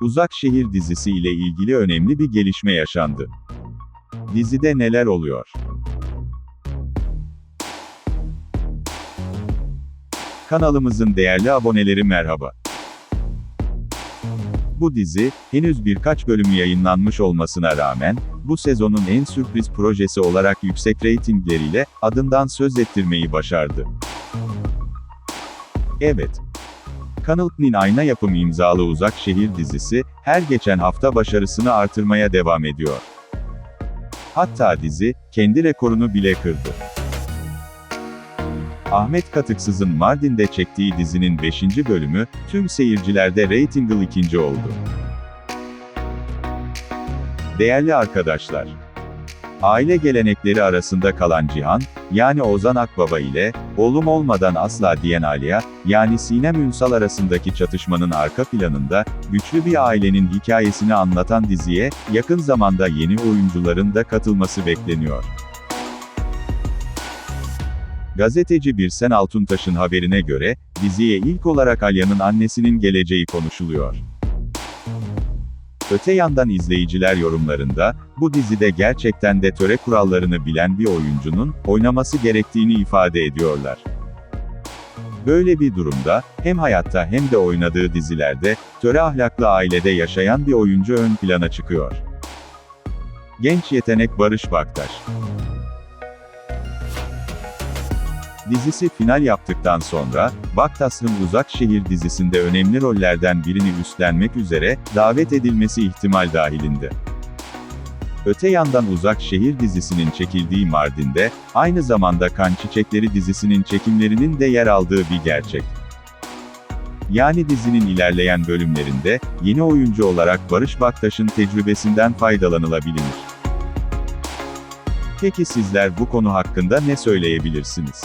Uzak Şehir dizisi ile ilgili önemli bir gelişme yaşandı. Dizide neler oluyor? Kanalımızın değerli aboneleri merhaba. Bu dizi, henüz birkaç bölümü yayınlanmış olmasına rağmen, bu sezonun en sürpriz projesi olarak yüksek reytingleriyle, adından söz ettirmeyi başardı. Evet. Kanal D'nin ayna yapım imzalı Uzak Şehir dizisi, her geçen hafta başarısını artırmaya devam ediyor. Hatta dizi, kendi rekorunu bile kırdı. Ahmet Katıksız'ın Mardin'de çektiği dizinin 5. bölümü, tüm seyircilerde reytingli ikinci oldu. Değerli arkadaşlar, aile gelenekleri arasında kalan Cihan, yani Ozan Akbaba ile, oğlum olmadan asla diyen Aliya, yani Sinem Ünsal arasındaki çatışmanın arka planında, güçlü bir ailenin hikayesini anlatan diziye, yakın zamanda yeni oyuncuların da katılması bekleniyor. Gazeteci Birsen Altuntaş'ın haberine göre, diziye ilk olarak Alya'nın annesinin geleceği konuşuluyor. Öte yandan izleyiciler yorumlarında, bu dizide gerçekten de töre kurallarını bilen bir oyuncunun, oynaması gerektiğini ifade ediyorlar. Böyle bir durumda, hem hayatta hem de oynadığı dizilerde, töre ahlaklı ailede yaşayan bir oyuncu ön plana çıkıyor. Genç yetenek Barış Baktaş Dizisi final yaptıktan sonra, Baktas'ın Uzak Şehir dizisinde önemli rollerden birini üstlenmek üzere, davet edilmesi ihtimal dahilinde. Öte yandan Uzak Şehir dizisinin çekildiği Mardin'de, aynı zamanda Kan Çiçekleri dizisinin çekimlerinin de yer aldığı bir gerçek. Yani dizinin ilerleyen bölümlerinde, yeni oyuncu olarak Barış Baktaş'ın tecrübesinden faydalanılabilir. Peki sizler bu konu hakkında ne söyleyebilirsiniz?